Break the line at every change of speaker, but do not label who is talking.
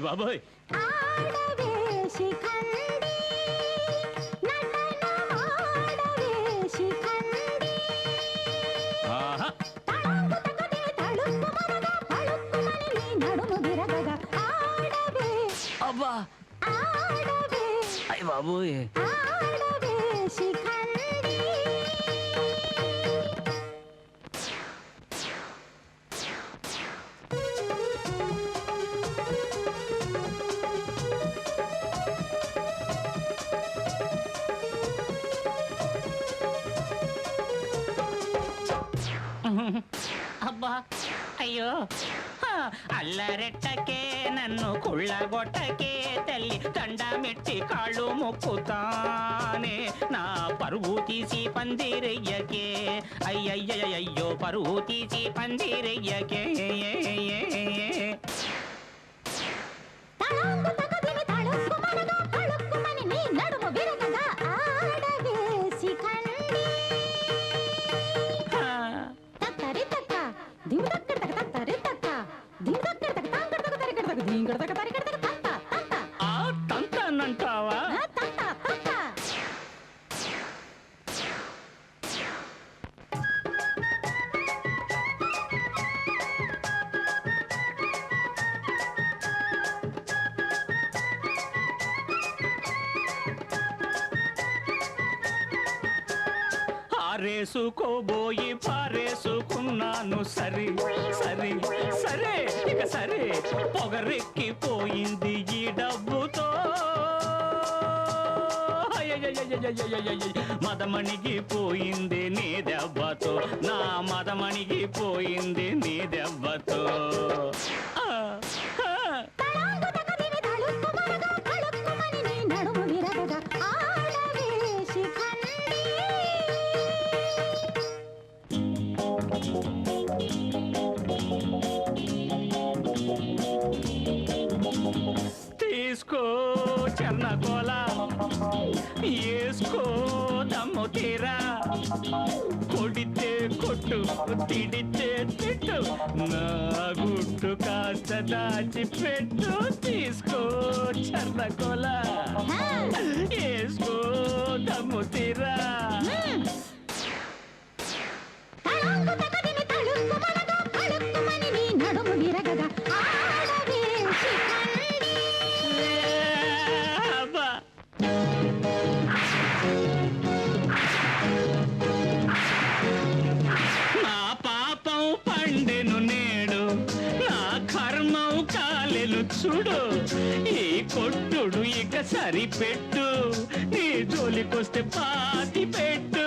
అమ్మాయి బాబోయ్. ఆహా. అబ్బా. అయ్య బాబోయ్.
అయ్యో. అల్లరెట్టకే నన్ను కుళ్ళగొట్టకే తల్లి దండమెట్టి కాళ్ళు మొక్కుతానే. నా పరువు తీసి పందిరయ్యకే. అయ్యయ్యయ్యో పరువు తీసి పందిరయ్యకే.
తక ధీంగడ తక తరి కడ తంత తంత.
ఆ తంత
అన్నంటావా? తంత తంత.
ఆరేసుకోబోయి పారేసుకున్నాను సరి సరి సరే. సరే పొగరెక్కిపోయింది ఈ డబ్బుతో. మదమణికి పోయింది నీ దెబ్బతో నా మదమణికి పోయింది నీ దెబ్బతో దమ్ము కొడితే కొట్టు తిడితే తిట్టు. నా గుట్టు కాస్త దాచి పెట్టు తీసుకో చెన్నకోల చూడు ఈ కొట్టుడు ఇక సరిపెట్టు నీ జోలికొస్తే పాతి పెట్టు.